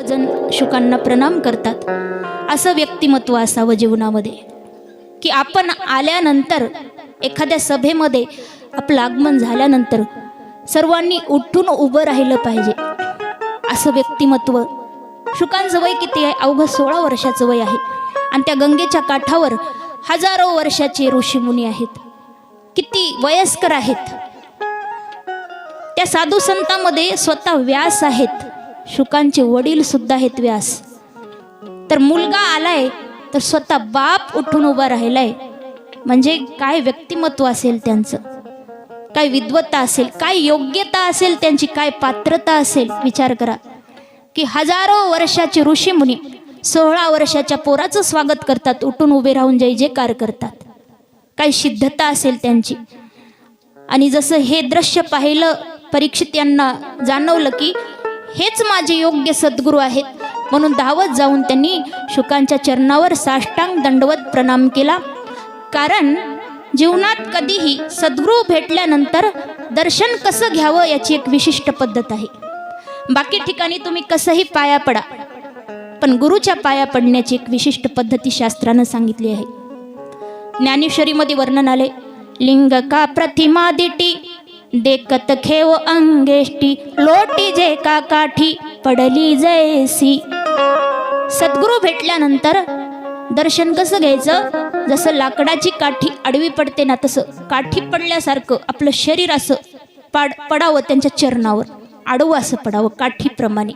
जण शुकांना प्रणाम करतात. असं व्यक्तिमत्व असावं जीवनामध्ये की आपण आल्यानंतर एखाद्या सभेमध्ये आपलं आगमन झाल्यानंतर सर्वांनी उठून उभं राहिलं पाहिजे. असं व्यक्तिमत्व शुकांचं वय किती आहे? अवघं सोळा वर्षाचं वय आहे. आणि त्या गंगेच्या काठावर हजारो वर्षाचे ऋषीमुनी आहेत. किती वयस्कर आहेत. त्या साधू संतामध्ये स्वतः व्यास आहेत. शुकांचे वडील सुद्धा आहेत व्यास. तर मुलगा आलाय तर स्वतः बाप उठून उभा राहिलाय. म्हणजे काय व्यक्तिमत्व असेल त्यांचं? काय विद्वत्ता असेल? काय योग्यता असेल त्यांची? काय पात्रता असेल? विचार करा. की हजारो वर्षाचे ऋषीमुनी सोळा वर्षाच्या पोराचं स्वागत करतात उठून उभे राहून जय जयकार करतात. काय सिद्धता असेल त्यांची? आणि जसं हे दृश्य पाहिलं परीक्षित यांना जाणवलं की हेच माझे योग्य सद्गुरू आहेत. म्हणून धावत जाऊन त्यांनी शुकांच्या चरणावर साष्टांग दंडवत प्रणाम केला. कारण जीवनात कधीही सद्गुरू भेटल्यानंतर दर्शन कसं घ्यावं याची एक विशिष्ट पद्धत आहे. बाकी ठिकाणी तुम्ही कसंही पाया पडा पण गुरुच्या पाया पडण्याची एक विशिष्ट पद्धती शास्त्रानं सांगितली आहे. ज्ञानेश्वरीमध्ये वर्णन आले लिंग का प्रतिमा दिटी देखत खेव अंगेष्टी लोटी जे का काठी पडली जैसी. सद्गुरू भेटल्यानंतर दर्शन कसं घ्यायचं? जसं लाकडाची काठी आडवी पडते ना तसं काठी पडल्यासारखं आपलं शरीर असं पाड पडावं त्यांच्या चरणावर. आडवं असं पडावं काठीप्रमाणे.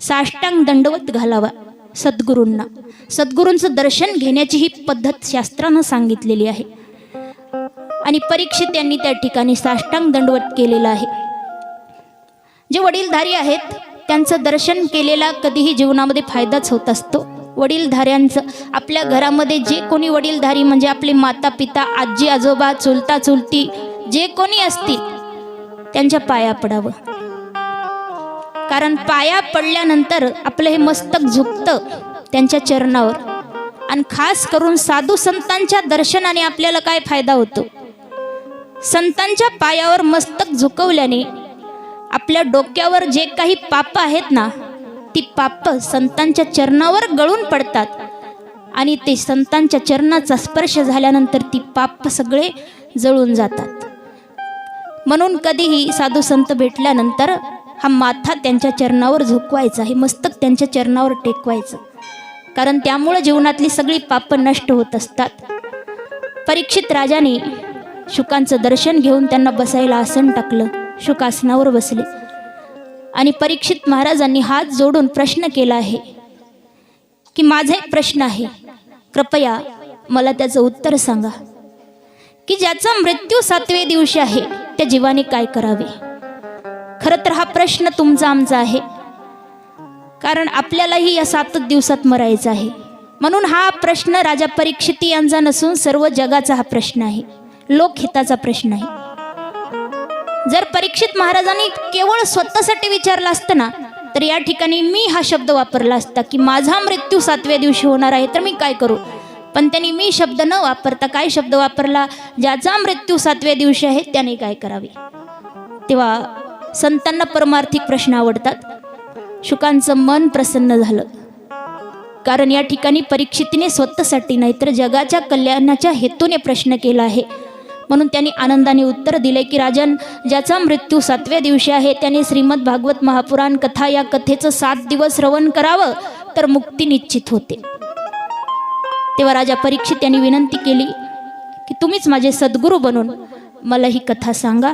साष्टांग दंडवत घालावा सद्गुरूंना. सद्गुरूंचं दर्शन घेण्याची ही पद्धत शास्त्रानं सांगितलेली आहे. आणि परीक्षित यांनी त्या ठिकाणी साष्टांग दंडवत केलेला आहे. जे वडीलधारी आहेत त्यांचं दर्शन केलेला कधीही जीवनामध्ये फायदाच होत असतो. वडीलधाऱ्यांचं आपल्या घरामध्ये जे कोणी वडीलधारी म्हणजे आपले माता पिता आजी आजोबा चुलता चुलती जे कोणी असतील त्यांच्या पाया पडावं. कारण पाया पडल्यानंतर आपलं हे मस्तक झुकतं त्यांच्या चरणावर. आणि खास करून साधू संतांच्या दर्शनाने आपल्याला काय फायदा होतो? संतांच्या पायावर मस्तक झुकवल्याने आपल्या डोक्यावर जे काही पाप आहेत ना ती पाप संतांच्या चरणावर गळून पडतात. आणि ते संतांच्या चरणाचा स्पर्श झाल्यानंतर ती पाप सगळे जळून जातात. म्हणून कधीही साधू संत भेटल्यानंतर हा माथा त्यांच्या चरणावर झुकवायचा हे मस्तक त्यांच्या चरणावर टेकवायचं. कारण त्यामुळं जीवनातली सगळी पापं नष्ट होत असतात. परीक्षित राजाने शुकांचं दर्शन घेऊन त्यांना बसायला आसन टाकलं. शुक आसनावर बसले. आणि परीक्षित महाराजांनी हात जोडून प्रश्न केला आहे. की माझा एक प्रश्न आहे. कृपया मला त्याचं उत्तर सांगा. की ज्याचा मृत्यू सातवे दिवशी आहे त्या जीवाने काय करावे? खरं तर हा प्रश्न तुमचा आमचा आहे. कारण आपल्यालाही या सातच दिवसात मरायचं आहे. म्हणून हा प्रश्न राजा परीक्षिती यांचा नसून सर्व जगाचा हा प्रश्न आहे. लोकहिताचा प्रश्न आहे. जर परीक्षित महाराजांनी केवळ स्वतःसाठी विचारलं असतं ना तर या ठिकाणी मी हा शब्द वापरला असता की माझा मृत्यू सातव्या दिवशी होणार आहे तर मी काय करू? पण त्यांनी मी शब्द न वापरता काय शब्द वापरला? ज्याचा मृत्यू सातव्या दिवशी आहे त्याने काय करावे? तेव्हा संतांना परमार्थिक प्रश्न आवडतात. शुकांचं मन प्रसन्न झालं. कारण या ठिकाणी परीक्षितीने स्वतःसाठी नाही तर जगाच्या कल्याणाच्या हेतूने प्रश्न केला आहे. म्हणून त्यांनी आनंदाने उत्तर दिले की राजन ज्याचा मृत्यू सातव्या दिवशी आहे त्याने श्रीमद भागवत महापुराण कथा या कथेचं सात दिवस श्रवण करावं तर मुक्ती निश्चित होते. तेव्हा राजा परीक्षित यांनी विनंती केली की तुम्हीच माझे सद्गुरू बनून मला ही कथा सांगा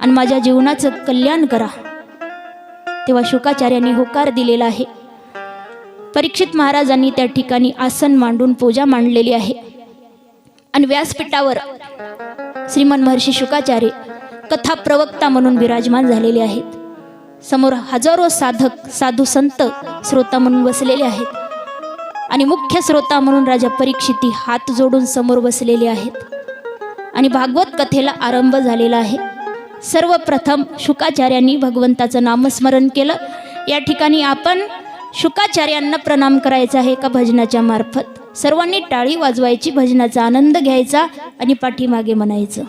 आणि माझ्या जीवनाचं कल्याण करा. तेव्हा शुकाचार्यांनी होकार दिलेला आहे. परीक्षित महाराजांनी त्या ठिकाणी आसन मांडून पूजा मांडलेली आहे. आणि व्यासपीठावर श्रीमन महर्षी शुकाचार्य कथा प्रवक्ता म्हणून विराजमान झालेले आहेत. समोर हजारो साधक साधू संत श्रोता म्हणून बसलेले आहेत. आणि मुख्य श्रोता म्हणून राजा परीक्षिती हात जोडून समोर बसलेले आहेत. आणि भागवत कथेला आरंभ झालेला आहे. सर्वप्रथम शुकाचार्यांनी भगवंताचं नामस्मरण केलं. या ठिकाणी आपण शुकाचार्यांना प्रणाम करायचा आहे का भजनाच्या मार्फत? सर्वांनी टाळी वाजवायची भजनाचा आनंद घ्यायचा आणि पाठीमागे म्हणायचं.